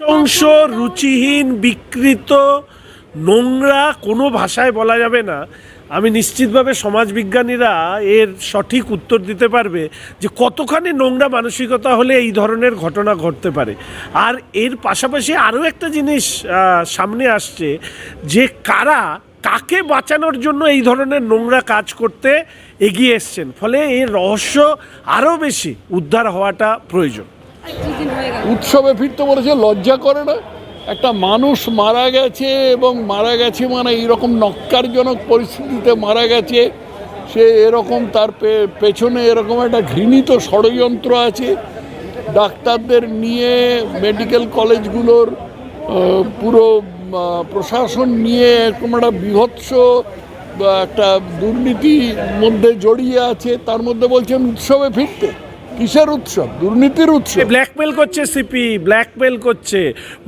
নৃশংস রুচিহীন, বিকৃত, নোংরা কোনো ভাষায় বলা যাবে না। আমি নিশ্চিতভাবে সমাজবিজ্ঞানীরা এর সঠিক উত্তর দিতে পারবে যে কতখানি নোংরা মানসিকতা হলে এই ধরনের ঘটনা ঘটতে পারে। আর এর পাশাপাশি আরও একটা জিনিস সামনে আসছে যে কারা, কাকে বাঁচানোর জন্য এই ধরনের নোংরা কাজ করতে এগিয়ে এসছেন। ফলে এর রহস্য আরও বেশি উদ্ধার হওয়াটা প্রয়োজন। উৎসবে ফিরতে বলেছে, লজ্জা করে না? একটা মানুষ মারা গেছে এবং মারা গেছে মানে এইরকম নক্কারজনক পরিস্থিতিতে মারা গেছে। সে এরকম তার পেছনে এরকম একটা ঘৃণিত ষড়যন্ত্র আছে। ডাক্তারদের নিয়ে, মেডিকেল কলেজগুলোর পুরো প্রশাসন নিয়ে এরকম একটা বিভৎস একটা দুর্নীতির মধ্যে জড়িয়ে আছে। তার মধ্যে বলছেন, উৎসবে ফিরতে। কিসের উৎসব? দুর্নীতির উৎসব। ব্ল্যাকমেল করছে সিপি ব্ল্যাকমেল করছে।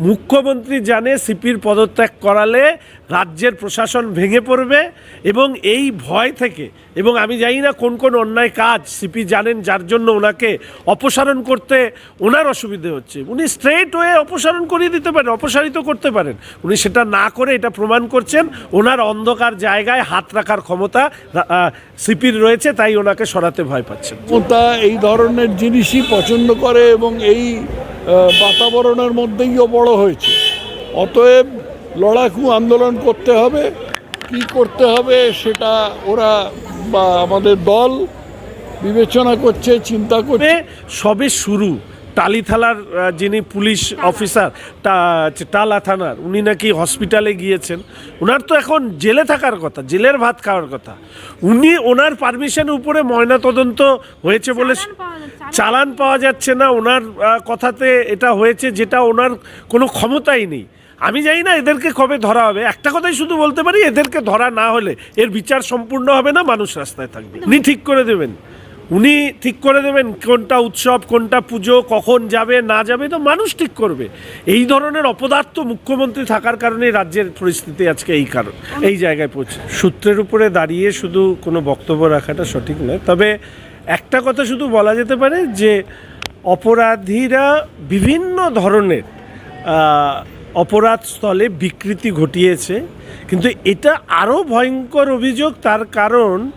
মুখ্যমন্ত্রী জানে সিপির পদত্যাগ করালে রাজ্যের প্রশাসন ভেঙে পড়বে এবং এই ভয় থেকে এবং আমি জানি না কোন কোন অন্যায় কাজ সিপি জানেন যার জন্য ওনাকে অপসারণ করতে ওনার অসুবিধে হচ্ছে। উনি স্ট্রেট ওয়ে অপসারণ করিয়ে দিতে পারেন অপসারিত করতে পারেন। উনি সেটা না করে এটা প্রমাণ করছেন ওনার অন্ধকার জায়গায় হাত রাখার ক্ষমতা সিপির রয়েছে তাই ওনাকে সরাতে ভয় পাচ্ছেন। এই ধরনের জিনিসই পছন্দ করে এবং এই বাতাবরণের মধ্যেইও বড় হয়েছে। অতএব লড়াকু আন্দোলন করতে হবে। কি করতে হবে সেটা ওরা বা আমাদের দল বিবেচনা করছে চিন্তা করছে। সবে শুরু। টালিথালার আহ, যিনি পুলিশ অফিসার টালা থানার উনি নাকি হসপিটালে গিয়েছেন। ওনার তো এখন জেলে থাকার কথা জেলের ভাত খাওয়ার কথা। উনি ওনার পারমিশন উপরে ময়নাতদন্ত হয়েছে বলে চালান পাওয়া যাচ্ছে, না ওনার কথাতে এটা হয়েছে যেটা ওনার কোনো ক্ষমতাই নেই। আমি জানি না এদেরকে কবে ধরা হবে। একটা কথাই শুধু বলতে পারি এদেরকে ধরা না হলে এর বিচার সম্পূর্ণ হবে না মানুষ রাস্তায় থাকবে। উনি ঠিক করে দেবেন। উনি ঠিক করে দেবেন কোনটা উৎসব কোনটা পুজো কখন যাবে না যাবে তো মানুষ ঠিক করবে। এই ধরনের অপদার্থ মুখ্যমন্ত্রী থাকার কারণে রাজ্যের পরিস্থিতি আজকে এই কারণ এই জায়গায় পৌঁছে সূত্রের উপরে দাঁড়িয়ে শুধু কোনো বক্তব্য রাখাটা সঠিক নয় তবে একটা কথা শুধু বলা যেতে পারে যে অপরাধীরা বিভিন্ন ধরনের অপরাধ স্থলে বিকৃতি ঘটিয়েছে। কিন্তু এটা আরও ভয়ঙ্কর অভিযোগ, তার কারণ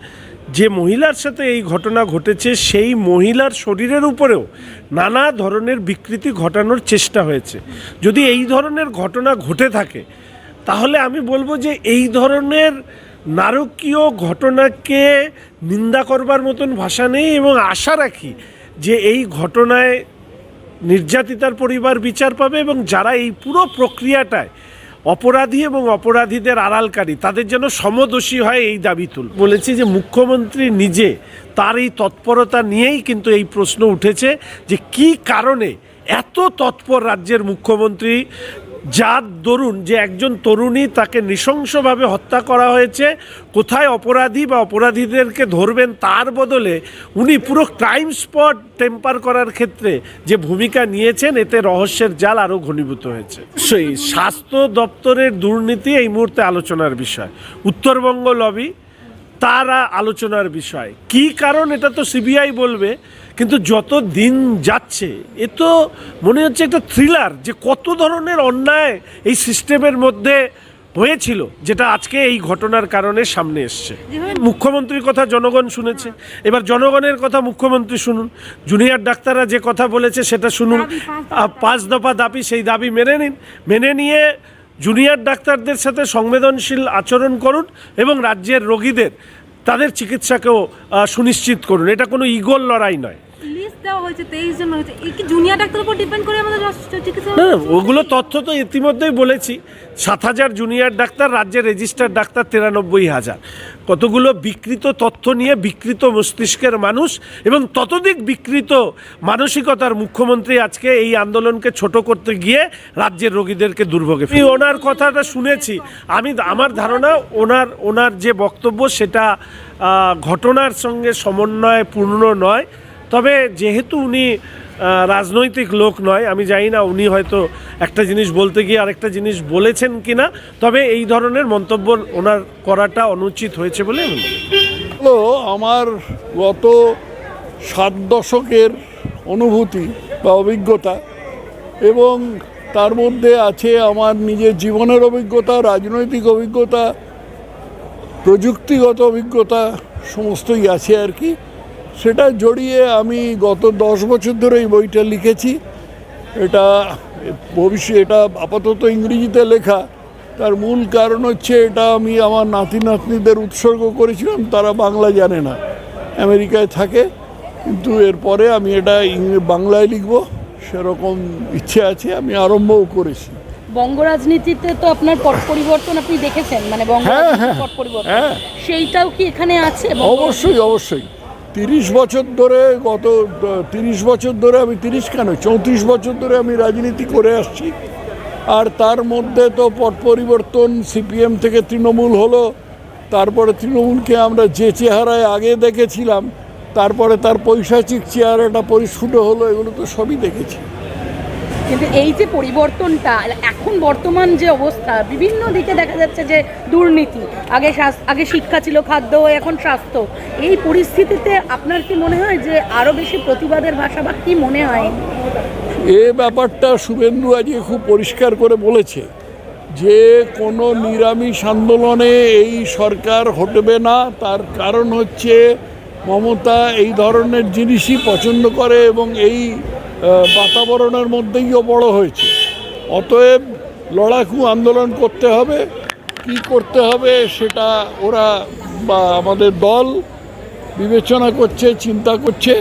যে মহিলার সাথে এই ঘটনা ঘটেছে, সেই মহিলার শরীরের উপরেও নানা ধরনের বিকৃতি ঘটানোর চেষ্টা হয়েছে। যদি এই ধরনের ঘটনা ঘটে থাকে, তাহলে আমি বলব যে এই ধরনের নারকীয় ঘটনাকে নিন্দা করবার মতন ভাষা নেই এবং আশা রাখি যে এই ঘটনায় নির্যাতিতার পরিবার বিচার পাবে এবং যারা এই পুরো প্রক্রিয়াটায় অপরাধী এবং অপরাধীদের আড়ালকারী, তাদের যেন সমদোষী হয় এই দাবি তুল বলেছি যে মুখ্যমন্ত্রী নিজে তার এই তৎপরতা নিয়েই কিন্তু এই প্রশ্ন উঠেছে যে কি কারণে এত তৎপর রাজ্যের মুখ্যমন্ত্রী যার দরুন যে একজন তরুণী তাকে নৃশংসভাবে হত্যা করা হয়েছে, কোথায় অপরাধী বা অপরাধীদেরকে ধরবেন তার বদলে উনি পুরো ক্রাইম স্পট টেম্পার করার ক্ষেত্রে যে ভূমিকা নিয়েছেন, এতে রহস্যের জাল আরও ঘনীভূত হয়েছে। সেই স্বাস্থ্য দপ্তরের দুর্নীতি এই মুহূর্তে আলোচনার বিষয়। উত্তরবঙ্গ লবি তারা আলোচনার বিষয়। কি কারণ এটা তো সিবিআই বলবে কিন্তু যত দিন যাচ্ছে এ তো মনে হচ্ছে একটা থ্রিলার যে কত ধরনের অন্যায় এই সিস্টেমের মধ্যে হয়েছিল যেটা আজকে এই ঘটনার কারণে সামনে এসছে। মুখ্যমন্ত্রীর কথা জনগণ শুনেছে। এবার জনগণের কথা মুখ্যমন্ত্রী শুনুন। জুনিয়র ডাক্তাররা যে কথা বলেছে সেটা শুনুন। পাঁচ দফা দাবি সেই দাবি মেনে নিন। মেনে নিয়ে জুনিয়র ডাক্তারদের সাথে সংবেদনশীল আচরণ করুন এবং রাজ্যের রোগীদের তাদের চিকিৎসাকেও সুনিশ্চিত করুন। এটা কোনো ইগোল লড়াই নয়। ওগুলো তথ্য তো ইতিমধ্যেই বলেছি। সাত হাজার জুনিয়র ডাক্তার, রাজ্যের রেজিস্টার ডাক্তার, তিরানব্বই হাজার। কতগুলো বিকৃত তথ্য নিয়ে বিকৃত মস্তিষ্কের মানুষ এবং ততোধিক বিকৃত মানসিকতার মুখ্যমন্ত্রী আজকে এই আন্দোলনকে ছোট করতে গিয়ে রাজ্যের রোগীদেরকে দুর্ভোগে আমি ওনার কথাটা শুনেছি। আমি আমার ধারণা, ওনার ওনার যে বক্তব্য সেটা ঘটনার সঙ্গে সমন্বয়পূর্ণ নয়। তবে যেহেতু উনি রাজনৈতিক লোক নয়, আমি জানি না উনি হয়তো একটা জিনিস বলতে গিয়ে আরেকটা জিনিস বলেছেন কিনা, তবে এই ধরনের মন্তব্য ওনার করাটা অনুচিত হয়েছে বলে আমার গত সাত দশকের অনুভূতি বা অভিজ্ঞতা এবং তার মধ্যে আছে আমার নিজের জীবনের অভিজ্ঞতা, রাজনৈতিক অভিজ্ঞতা, প্রযুক্তিগত অভিজ্ঞতা, সমস্তই আছে আর কি। সেটা জড়িয়ে আমি গত দশ বছর ধরে এই বইটা লিখেছি। এটা ভবিষ্যৎ এটা আপাতত ইংরেজিতে লেখা। তার মূল কারণ হচ্ছে এটা আমি আমার নাতি নাতনিদের উৎসর্গ করেছিলাম তারা বাংলা জানে না। আমেরিকায় থাকে কিন্তু এরপরে আমি এটা বাংলায় লিখব। সেরকম ইচ্ছে আছে আমি আরম্ভও করেছি। বঙ্গ রাজনীতিতে তো আপনার পট পরিবর্তন আপনি দেখেছেন মানে বঙ্গ হ্যাঁ, হ্যাঁ, পট পরিবর্তন। হ্যাঁ। সেইটাও কি এখানে আছে অবশ্যই অবশ্যই। তিরিশ বছর ধরে গত, তিরিশ বছর ধরে আমি তিরিশ কেন? চৌত্রিশ বছর ধরে আমি রাজনীতি করে আসছি। আর তার মধ্যে তো পট পরিবর্তন সিপিএম থেকে তৃণমূল হলো, তারপরে তৃণমূলকে আমরা যে চেহারায় আগে দেখেছিলাম, তারপরে তার পৈশাচিক চেহারাটা পরিস্ফুট হলো, এগুলো তো সবই দেখেছি। কিন্তু এই যে পরিবর্তনটা, এখন বর্তমান যে অবস্থা, বিভিন্ন দিকে দেখা যাচ্ছে যে দুর্নীতি, আগে আগে শিক্ষা ছিল, খাদ্য, এখন স্বাস্থ্য, এই পরিস্থিতিতে আপনার কি মনে হয় যে আরও বেশি প্রতিবাদের ভাষা বা কি মনে হয়? এ ব্যাপারটা শুভেন্দু আজকে খুব পরিষ্কার করে বলেছে যে কোনো নিরামিষ আন্দোলনে এই সরকার হটবে না। তার কারণ হচ্ছে মমতা এই ধরনের জিনিসই পছন্দ করে এবং এই বাতাবরণের মধ্যেইও বড় হয়েছে। অতএব লড়াকু আন্দোলন করতে হবে। কি করতে হবে সেটা ওরা বা আমাদের দল বিবেচনা করছে, চিন্তা করছে।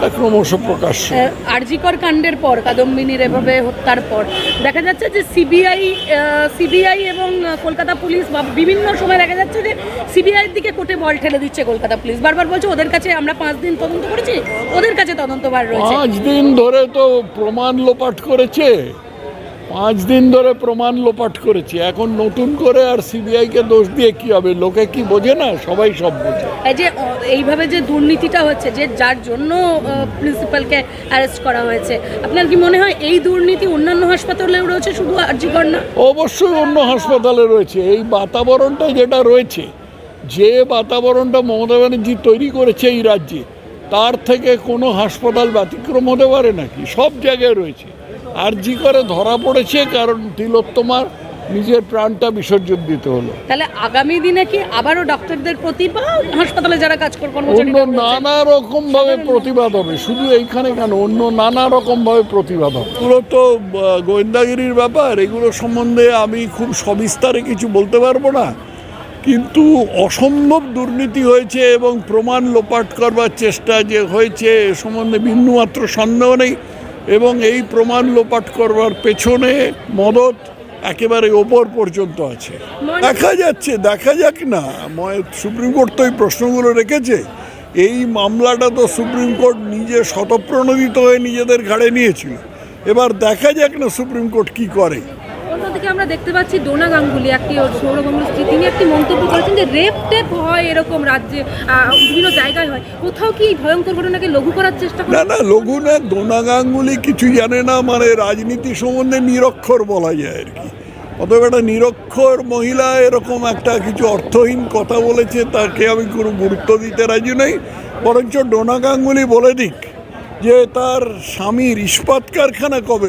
এটা ক্রমশ প্রকাশ্য। আরজিকর কাণ্ডের পর কাদম্বিনীর এভাবে হত্যার পর দেখা যাচ্ছে যে সিবিআই সিবিআই এবং কলকাতা পুলিশ বা বিভিন্ন সময় দেখা যাচ্ছে যে সিবিআইয়ের দিকে কোটে বল ঠেলে দিচ্ছে কলকাতা পুলিশ। বারবার বলছে ওদের কাছে আমরা পাঁচ দিন তদন্ত করেছি ওদের কাছে তদন্তভার রয়েছে। পাঁচ দিন ধরে তো প্রমাণ লোপাট করেছে। পাঁচ দিন ধরে প্রমাণ লোপাট করেছি। এখন নতুন করে আর সিবিআইকে দোষ দিয়ে কি হবে? লোকে কি বোঝে না? সবাই সব বোঝে। এই যে এইভাবে যে দুর্নীতিটা হচ্ছে যে যার জন্য প্রিন্সিপালকে অ্যারেস্ট করা হয়েছে আপনার কি মনে হয় এই দুর্নীতি অন্যান্য হাসপাতালেও রয়েছে শুধু আরজিকর না? অবশ্যই অন্য হাসপাতালে রয়েছে। এই বাতাবরণটা যেটা রয়েছে যে বাতাবরণটা মমতা ব্যানার্জি তৈরি করেছে এই রাজ্যে তার থেকে কোনো হাসপাতাল ব্যতিক্রম হতে পারে নাকি? সব জায়গায় রয়েছে। আর জি করে ধরা পড়েছে কারণ তিলোত্তমার নিজের প্রাণটা বিসর্জন দিতে হলো। তাহলে আগামী দিনে কি আবারও ডাক্তারদের প্রতি বা হাসপাতালে যারা কাজ করে অন্য কর্মচারী নানা রকম ভাবে প্রতিবাদ হবে শুধু এইখানে কেন অন্য নানা রকম ভাবে প্রতিবাদ হবে। এগুলো তো গোয়েন্দাগিরির ব্যাপার এগুলো সম্বন্ধে আমি খুব সবিস্তারে কিছু বলতে পারব না। কিন্তু অসম্ভব দুর্নীতি হয়েছে এবং প্রমাণ লোপাট করবার চেষ্টা যে হয়েছে এ সম্বন্ধে বিন্দুমাত্র সন্দেহ নেই। এবং এই প্রমাণ লোপাট করবার পেছনে মদত একেবারে ওপর পর্যন্ত আছে। দেখা যাচ্ছে দেখা যাক না। ময়- সুপ্রিম কোর্ট তো এই প্রশ্নগুলো রেখেছে। এই মামলাটা তো সুপ্রিম কোর্ট নিজে স্বতঃপ্রণোদিত হয়ে নিজেদের ঘাড়ে নিয়েছিল। এবার দেখা যাক না সুপ্রিম কোর্ট কি করে। আমরা দেখতে পাচ্ছি ডোনা গাঙ্গুলি, একটি সৌরভ গাঙ্গুলি তিনি একটি মন্তব্য করেছেন যে রেপ টেপ হয় এরকম রাজ্যে বিভিন্ন জায়গায় হয়। কোথাও কি ভয়ঙ্কর ঘটনাকে লঘু করার চেষ্টা না না, লঘু না দোনা গাঙ্গুলি কিছু জানে না মানে রাজনীতি সম্বন্ধে নিরক্ষর বলা যায় আর কি। অতএব একটা নিরক্ষর মহিলা এরকম একটা কিছু অর্থহীন কথা বলেছে, তাকে আমি কোনো গুরুত্ব দিতে রাজি নই। বরঞ্চ ডোনা গাঙ্গুলি বলে দিক যে তার স্বামীর ইস্পাত কারখানা কবে